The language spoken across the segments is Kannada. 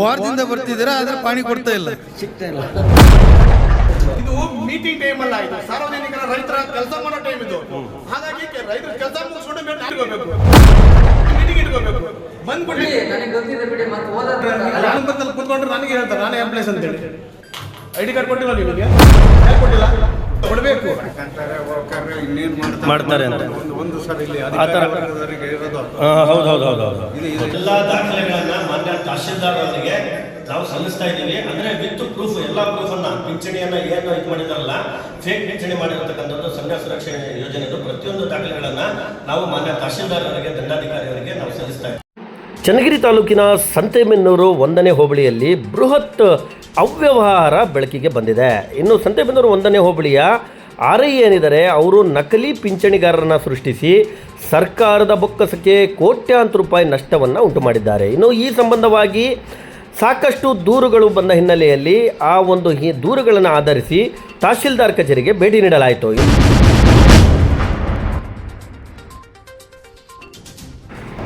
ವಾರದಿಂದ ಬರ್ತಿದ್ದೀರಾ ಆದ್ರೆ ಪಾಣಿ ಕೊಡ್ತಾ ಇಲ್ಲ. ಇದು ಮೀಟಿಂಗ್ ಟೈಮ್ ಅಲ್ಲ ಇದು. ಸಾರ್ವಜನಿಕರ ರೈತರ ಕೆಲಸ ಮಾಡೋ ಟೈಮ್ ಇದು. ಹಾಗಾಗಿ ರೈತರ ಕೆಲಸ ಮುಗಿಸ್ಕೊಂಡು ಮೀಟಿಂಗ್ ಇಟ್ಕೋಬೇಕು. ಮೀಟಿಂಗ್ ಇಟ್ಕೋಬೇಕು. ಬಂದ್ಬಿಡಿ ನನಗೆ ಗೊತ್ತಿದೆ ಬಿಡಿ ಮತ್ತೆ ಓದೋದು ಬಂದಲ್ಲಿ ಕೂತ್ಕೊಂಡ್ರೆ ನನಗೆ ಹೇಳ್ತಾರೆ ನಾನೇ ಎಂಪ್ಲಾಯ್ಸ್ ಅಂತೇಳಿ ಐ ಡಿ ಕಾರ್ಡ್ ಕೊಟ್ಟಿಲ್ಲ ನಿಮಗೆ? ಯಾಕೆ ಕೊಟ್ಟಿಲ್ಲ? ಕೊಡಬೇಕು. ಮಾಡ್ತಾರೆ? ಅಂತ. ಒಂದು ಸರ್ ಇಲ್ಲಿ ಹೌದು ಹೌದು ಹೌದು ಹೌದು ಎಲ್ಲ ದಾಖಲೆಗಳನ್ನ ಮಾನ್ಯ ತಹಶೀಲ್ದಾರ್ ಅವರಿಗೆ ನಾವು ಸಲ್ಲಿಸ್ತಾ ಇದ್ದೀವಿ. ಅಂದ್ರೆ ವಿತ್ ಪ್ರೂಫ್ ಎಲ್ಲ ಅನ್ನ, ಪಿಂಚಣಿಯನ್ನ ಏನು ಇದು ಮಾಡಿದಾರಲ್ಲ ಫೇಕ್ ಪಿಂಚಣಿ ಮಾಡಿರತಕ್ಕಂಥದ್ದು ಸಂಘ ಸುರಕ್ಷಣೆ ಯೋಜನೆದು ಪ್ರತಿಯೊಂದು ದಾಖಲೆಗಳನ್ನ ನಾವು ಮಾನ್ಯ ತಹಸೀಲ್ದಾರರಿಗೆ ಅವರಿಗೆ, ದಂಡಾಧಿಕಾರಿ ನಾವು ಸಲ್ಲಿಸ್ತಾ ಇದ್ದೀವಿ. ಚನ್ನಗಿರಿ ತಾಲೂಕಿನ ಸಂತೆಬೆನ್ನೂರು ಒಂದನೇ ಹೋಬಳಿಯಲ್ಲಿ ಬೃಹತ್ ಅವ್ಯವಹಾರ ಬೆಳಕಿಗೆ ಬಂದಿದೆ. ಇನ್ನು ಸಂತೆಬೆನ್ನೂರು ಒಂದನೇ ಹೋಬಳಿಯ ಆರ್ ಏನಿದ್ದಾರೆ ಅವರು ನಕಲಿ ಪಿಂಚಣಿಗಾರರನ್ನು ಸೃಷ್ಟಿಸಿ ಸರ್ಕಾರದ ಬೊಕ್ಕಸಕ್ಕೆ ಕೋಟ್ಯಾಂತರ ರೂಪಾಯಿ ನಷ್ಟವನ್ನು ಉಂಟು ಮಾಡಿದ್ದಾರೆ ಇನ್ನು ಈ ಸಂಬಂಧವಾಗಿ ಸಾಕಷ್ಟು ದೂರುಗಳು ಬಂದ ಹಿನ್ನೆಲೆಯಲ್ಲಿ ಆ ಒಂದು ದೂರುಗಳನ್ನು ಆಧರಿಸಿ ತಹಶೀಲ್ದಾರ್ ಕಚೇರಿಗೆ ಭೇಟಿ ನೀಡಲಾಯಿತು.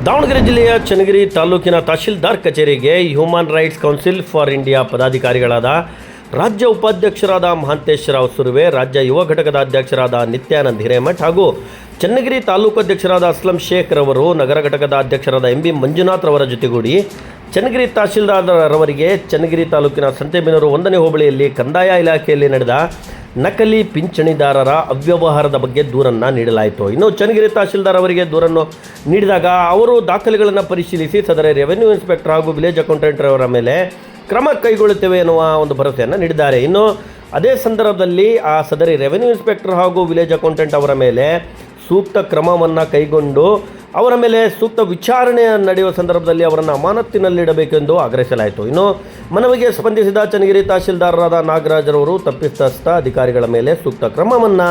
ದಾವಣಗೆರೆ ಜಿಲ್ಲೆಯ ಚನ್ನಗಿರಿ ತಾಲೂಕಿನ ತಹಶೀಲ್ದಾರ್ ಕಚೇರಿಗೆ human rights council for India ಪದಾಧಿಕಾರಿಗಳಾದ ರಾಜ್ಯ ಉಪಾಧ್ಯಕ್ಷರಾದ ಮಹಾಂತೇಶ್ ರಾವ್ ಸುರ್ವೆ, ರಾಜ್ಯ ಯುವ ಘಟಕದ ಅಧ್ಯಕ್ಷರಾದ ನಿತ್ಯಾನಂದ್ ಹಿರೇಮಠ್ ಹಾಗೂ ಚನ್ನಗಿರಿ ತಾಲೂಕು ಅಧ್ಯಕ್ಷರಾದ ಅಸ್ಲಂ ಶೇಖ್ ರವರು ನಗರ ಘಟಕದ ಅಧ್ಯಕ್ಷರಾದ ಎಂ ಬಿ ಮಂಜುನಾಥ್ ರವರ ಜೊತೆಗೂಡಿ ಚನ್ನಗಿರಿ ತಹಶೀಲ್ದಾರ್ ರವರಿಗೆ ಚನ್ನಗಿರಿ ತಾಲೂಕಿನ ಸಂತೆಬೆನ್ನೂರು ಒಂದನೇ ಹೋಬಳಿಯಲ್ಲಿ ಕಂದಾಯ ಇಲಾಖೆಯಲ್ಲಿ ನಡೆದ ನಕಲಿ ಪಿಂಚಣಿದಾರರ ಅವ್ಯವಹಾರದ ಬಗ್ಗೆ ದೂರನ್ನು ನೀಡಲಾಯಿತು. ಇನ್ನು ಚನ್ನಗಿರಿ ತಹಶೀಲ್ದಾರ್ ಅವರಿಗೆ ದೂರನ್ನು ನೀಡಿದಾಗ ಅವರು ದಾಖಲೆಗಳನ್ನು ಪರಿಶೀಲಿಸಿ, ಸದರ ರೆವೆನ್ಯೂ ಇನ್ಸ್ಪೆಕ್ಟರ್ ಹಾಗೂ ವಿಲೇಜ್ ಅಕೌಂಟೆಂಟ್ರವರ ಮೇಲೆ ಕ್ರಮ ಕೈಗೊಳ್ಳುತ್ತೇವೆ ಎನ್ನುವ ಒಂದು ಭರವಸೆಯನ್ನು ನೀಡಿದ್ದಾರೆ. ಇನ್ನು ಅದೇ ಸಂದರ್ಭದಲ್ಲಿ ಆ ಸದರಿ ರೆವೆನ್ಯೂ ಇನ್ಸ್ಪೆಕ್ಟರ್ ಹಾಗೂ ವಿಲೇಜ್ ಅಕೌಂಟೆಂಟ್ ಅವರ ಮೇಲೆ ಸೂಕ್ತ ಕ್ರಮವನ್ನು ಕೈಗೊಂಡು ಅವರ ಮೇಲೆ ಸೂಕ್ತ ವಿಚಾರಣೆ ನಡೆಯುವ ಸಂದರ್ಭದಲ್ಲಿ ಅವರನ್ನು ಅಮಾನತ್ತಿನಲ್ಲಿಡಬೇಕೆಂದು ಆಗ್ರಹಿಸಲಾಯಿತು. ಇನ್ನು ಮನವಿಗೆ ಸ್ಪಂದಿಸಿದ ಚನ್ನಗಿರಿ ತಹಶೀಲ್ದಾರರಾದ ನಾಗರಾಜರವರು ತಪ್ಪಿತಸ್ಥ ಅಧಿಕಾರಿಗಳ ಮೇಲೆ ಸೂಕ್ತ ಕ್ರಮವನ್ನು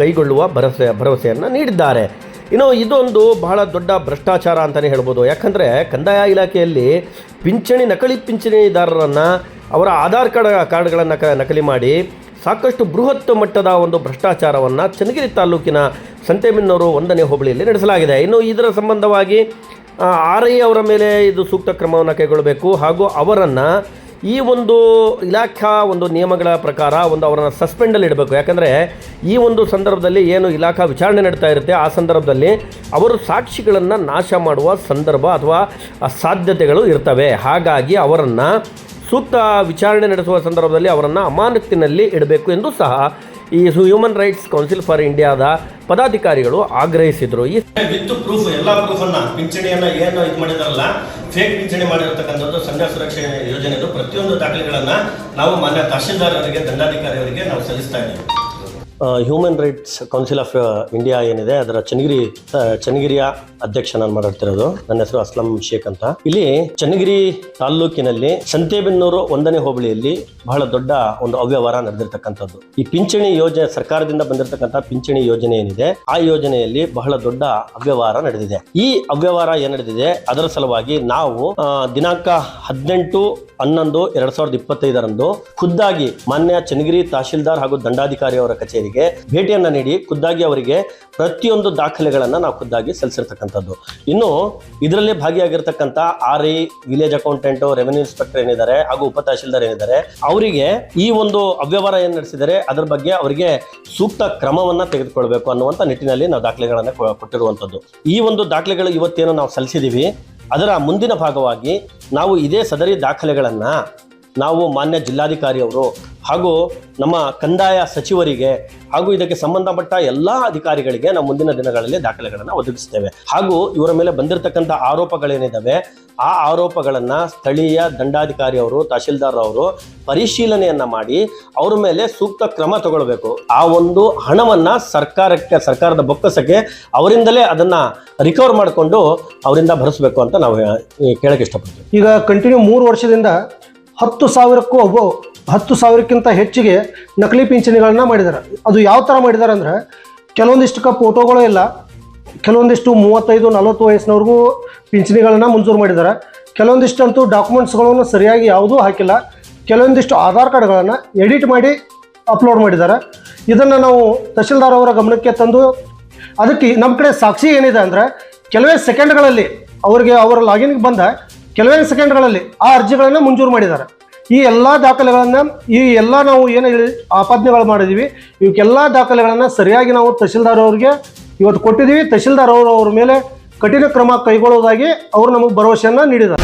ಕೈಗೊಳ್ಳುವ ಭರವಸೆ ಭರವಸೆಯನ್ನು ನೀಡಿದ್ದಾರೆ. ಇನ್ನು ಇದೊಂದು ಬಹಳ ದೊಡ್ಡ ಭ್ರಷ್ಟಾಚಾರ ಅಂತಲೇ ಹೇಳ್ಬೋದು. ಯಾಕಂದರೆ ಕಂದಾಯ ಇಲಾಖೆಯಲ್ಲಿ ಪಿಂಚಣಿ, ನಕಲಿ ಪಿಂಚಣಿದಾರರನ್ನು ಅವರ ಆಧಾರ್ ಕಾರ್ಡ್, ಕಾರ್ಡ್ಗಳನ್ನು ಕ, ನಕಲಿ ಮಾಡಿ ಸಾಕಷ್ಟು ಬೃಹತ್ ಮಟ್ಟದ ಒಂದು ಭ್ರಷ್ಟಾಚಾರವನ್ನು ಚನ್ನಗಿರಿ ತಾಲೂಕಿನ ಸಂತೆಮಿನ್ನೂರು ಒಂದನೇ ಹೋಬಳಿಯಲ್ಲಿ ನಡೆಸಲಾಗಿದೆ. ಇನ್ನು ಇದರ ಸಂಬಂಧವಾಗಿ ಆರ್ ಐ ಅವರ ಮೇಲೆ ಇದು ಸೂಕ್ತ ಕ್ರಮವನ್ನು ಕೈಗೊಳ್ಳಬೇಕು ಹಾಗೂ ಅವರನ್ನು ಈ ಒಂದು ಇಲಾಖಾ ಒಂದು ನಿಯಮಗಳ ಪ್ರಕಾರ ಒಂದು ಅವರನ್ನು ಸಸ್ಪೆಂಡಲ್ಲಿ ಇಡಬೇಕು. ಯಾಕಂದರೆ ಈ ಒಂದು ಸಂದರ್ಭದಲ್ಲಿ ಏನು ಇಲಾಖಾ ವಿಚಾರಣೆ ನಡೀತಾ ಇರುತ್ತೆ, ಆ ಸಂದರ್ಭದಲ್ಲಿ ಅವರು ಸಾಕ್ಷಿಗಳನ್ನು ನಾಶ ಮಾಡುವ ಸಂದರ್ಭ ಅಥವಾ ಸಾಧ್ಯತೆಗಳು ಇರ್ತವೆ. ಹಾಗಾಗಿ ಅವರನ್ನು ಸೂಕ್ತ ವಿಚಾರಣೆ ನಡೆಸುವ ಸಂದರ್ಭದಲ್ಲಿ ಅವರನ್ನು ಅಮಾನತಿನಲ್ಲಿ ಇಡಬೇಕು ಎಂದು ಸಹ ಈ ಹ್ಯೂಮನ್ ರೈಟ್ಸ್ ಕೌನ್ಸಿಲ್ ಫಾರ್ ಇಂಡಿಯಾದ ಪದಾಧಿಕಾರಿಗಳು ಆಗ್ರಹಿಸಿದರು. ಈ ವಿತ್ ಪ್ರೂಫ್ ಎಲ್ಲ ಪ್ರೂಫ್ ಅನ್ನ, ಪಿಂಚಣಿಯನ್ನ ಏನು ಇದು ಮಾಡಿದಾರಲ್ಲ ಫೇಕ್ ಪಿಂಚಣಿ ಮಾಡಿರ್ತಕ್ಕಂಥದ್ದು ಸಂಘ ಸುರಕ್ಷೆ ಯೋಜನೆದು ಪ್ರತಿಯೊಂದು ದಾಖಲೆಗಳನ್ನ ನಾವು ಮಾನ್ಯ ತಹಶೀಲ್ದಾರ್ ಅವರಿಗೆ, ದಂಡಾಧಿಕಾರಿ ಅವರಿಗೆ ನಾವು ಸಲ್ಲಿಸ್ತಾ ಇದ್ದೀವಿ. Human rights council of India ಏನಿದೆ, ಅದರ ಚನ್ನಗಿರಿ ಚನ್ನಗಿರಿಯ ಅಧ್ಯಕ್ಷ ನಾನು ಮಾತಾಡ್ತಿರೋದು. ನನ್ನ ಹೆಸರು ಅಸ್ಲಂ ಶೇಖ್ ಅಂತ. ಇಲ್ಲಿ ಚನ್ನಗಿರಿ ತಾಲ್ಲೂಕಿನಲ್ಲಿ ಸಂತೆಬೆನ್ನೂರು ಒಂದನೇ ಹೋಬಳಿಯಲ್ಲಿ ಬಹಳ ದೊಡ್ಡ ಒಂದು ಅವ್ಯವಹಾರ ನಡೆದಿರ್ತಕ್ಕಂಥದ್ದು. ಈ ಪಿಂಚಣಿ ಯೋಜನೆ, ಸರ್ಕಾರದಿಂದ ಬಂದಿರತಕ್ಕಂಥ ಪಿಂಚಣಿ ಯೋಜನೆ ಏನಿದೆ, ಆ ಯೋಜನೆಯಲ್ಲಿ ಬಹಳ ದೊಡ್ಡ ಅವ್ಯವಹಾರ ನಡೆದಿದೆ. ಈ ಅವ್ಯವಹಾರ ಏನ್ ನಡೆದಿದೆ, ಅದರ ಸಲುವಾಗಿ ನಾವು ದಿನಾಂಕ ಹದಿನೆಂಟು ಹನ್ನೊಂದು ಎರಡ್ ಸಾವಿರದ ಇಪ್ಪತ್ತೈದರಂದು ಖುದ್ದಾಗಿ ಮಾನ್ಯ ಚನ್ನಗಿರಿ ತಹಶೀಲ್ದಾರ್ ಹಾಗೂ ದಂಡಾಧಿಕಾರಿ ಅವರ ಕಚೇರಿಗೆ ಭೇಟಿಯನ್ನ ನೀಡಿ ಖುದ್ದಾಗಿ ಅವರಿಗೆ ಪ್ರತಿಯೊಂದು ದಾಖಲೆಗಳನ್ನು ನಾವು ಖುದ್ದಾಗಿ ಸಲ್ಲಿಸಿರ್ತಕ್ಕಂಥದ್ದು. ಇನ್ನು ಇದರಲ್ಲಿ ಭಾಗಿಯಾಗಿರ್ತಕ್ಕಂಥ R I, village accountant, revenue inspector ಏನಿದ್ದಾರೆ ಹಾಗೂ ಉಪ ತಹಶೀಲ್ದಾರ್ ಏನಿದ್ದಾರೆ, ಅವರಿಗೆ ಈ ಒಂದು ಅವ್ಯವಹಾರ ಏನು ನಡೆಸಿದರೆ ಅದರ ಬಗ್ಗೆ ಅವರಿಗೆ ಸೂಕ್ತ ಕ್ರಮವನ್ನ ತೆಗೆದುಕೊಳ್ಬೇಕು ಅನ್ನುವಂಥ ನಿಟ್ಟಿನಲ್ಲಿ ನಾವು ದಾಖಲೆಗಳನ್ನು ಕೊಟ್ಟಿರುವಂಥದ್ದು. ಈ ಒಂದು ದಾಖಲೆಗಳು ಇವತ್ತೇನು ನಾವು ಸಲ್ಲಿಸಿದ್ದೀವಿ ಅದರ ಮುಂದಿನ ಭಾಗವಾಗಿ ನಾವು ಇದೇ ಸದರಿ ದಾಖಲೆಗಳನ್ನು ನಾವು ಮಾನ್ಯ ಜಿಲ್ಲಾಧಿಕಾರಿ ಅವರು ಹಾಗೂ ನಮ್ಮ ಕಂದಾಯ ಸಚಿವರಿಗೆ ಹಾಗೂ ಇದಕ್ಕೆ ಸಂಬಂಧಪಟ್ಟ ಎಲ್ಲ ಅಧಿಕಾರಿಗಳಿಗೆ ನಾವು ಮುಂದಿನ ದಿನಗಳಲ್ಲಿ ದಾಖಲೆಗಳನ್ನು ಒದಗಿಸ್ತೇವೆ. ಹಾಗೂ ಇವರ ಮೇಲೆ ಬಂದಿರತಕ್ಕಂಥ ಆರೋಪಗಳೇನಿದ್ದಾವೆ ಆ ಆರೋಪಗಳನ್ನು ಸ್ಥಳೀಯ ದಂಡಾಧಿಕಾರಿಯವರು ತಹಶೀಲ್ದಾರ್ ಅವರು ಪರಿಶೀಲನೆಯನ್ನ ಮಾಡಿ ಅವರ ಮೇಲೆ ಸೂಕ್ತ ಕ್ರಮ ತಗೊಳ್ಬೇಕು. ಆ ಒಂದು ಹಣವನ್ನ ಸರ್ಕಾರಕ್ಕೆ, ಸರ್ಕಾರದ ಬೊಕ್ಕಸಕ್ಕೆ ಅವರಿಂದಲೇ ಅದನ್ನ ರಿಕವರ್ ಮಾಡಿಕೊಂಡು ಅವರಿಂದ ಭರಿಸಬೇಕು ಅಂತ ನಾವು ಕೇಳಕ್ಕೆ ಇಷ್ಟಪಡ್ತೀವಿ. ಈಗ ಕಂಟಿನ್ಯೂ ಮೂರು ವರ್ಷದಿಂದ ಹತ್ತು ಸಾವಿರಕ್ಕೂ ಒಬ್ಬ ಹತ್ತು ಸಾವಿರಕ್ಕಿಂತ ಹೆಚ್ಚಿಗೆ ನಕಲಿ ಪಿಂಚಣಿಗಳನ್ನು ಮಾಡಿದ್ದಾರೆ ಅದು ಯಾವ ಥರ ಮಾಡಿದ್ದಾರೆ ಅಂದರೆ ಕೆಲವೊಂದಿಷ್ಟು ಫೋಟೋಗಳು ಇಲ್ಲ. ಕೆಲವೊಂದಿಷ್ಟು ಮೂವತ್ತೈದು, ನಲವತ್ತು ವಯಸ್ಸಿನವ್ರಿಗೂ ಪಿಂಚಣಿಗಳನ್ನು ಮಂಜೂರು ಮಾಡಿದ್ದಾರೆ ಕೆಲವೊಂದಿಷ್ಟು ಅಂತೂ ಡಾಕ್ಯುಮೆಂಟ್ಸ್ಗಳನ್ನು ಸರಿಯಾಗಿ ಯಾವುದೂ ಹಾಕಿಲ್ಲ. ಕೆಲವೊಂದಿಷ್ಟು ಆಧಾರ್ ಕಾರ್ಡ್ಗಳನ್ನು ಎಡಿಟ್ ಮಾಡಿ ಅಪ್ಲೋಡ್ ಮಾಡಿದ್ದಾರೆ ಇದನ್ನು ನಾವು ತಹಶೀಲ್ದಾರ್ ಅವರ ಗಮನಕ್ಕೆ ತಂದು ಅದಕ್ಕೆ ನಮ್ಮ ಕಡೆ ಸಾಕ್ಷಿ ಏನಿದೆ ಅಂದರೆ ಕೆಲವೇ ಸೆಕೆಂಡ್ಗಳಲ್ಲಿ ಅವರಿಗೆ ಅವರ ಲಾಗಿನ್ಗೆ ಬಂದ ಕೆಲವೇ ಸೆಕೆಂಡ್ಗಳಲ್ಲಿ ಆ ಅರ್ಜಿಗಳನ್ನು ಮಂಜೂರು ಮಾಡಿದ್ದಾರೆ. ಈ ಎಲ್ಲ ದಾಖಲೆಗಳನ್ನು, ಈ ಎಲ್ಲ ನಾವು ಏನು ಹೇಳಿ, ಆಪಾದನೆಗಳು ಮಾಡಿದ್ದೀವಿ ಇವಕ್ಕೆಲ್ಲ ದಾಖಲೆಗಳನ್ನು ಸರಿಯಾಗಿ ನಾವು ತಹಶೀಲ್ದಾರ್ ಅವರಿಗೆ ಇವತ್ತು ಕೊಟ್ಟಿದ್ದೀವಿ ತಹಶೀಲ್ದಾರ್ ಅವರು ಅವ್ರ ಮೇಲೆ ಕಠಿಣ ಕ್ರಮ ಕೈಗೊಳ್ಳೋದಾಗಿ ಅವರು ನಮಗೆ ಭರವಸೆಯನ್ನು ನೀಡಿದ್ದಾರೆ.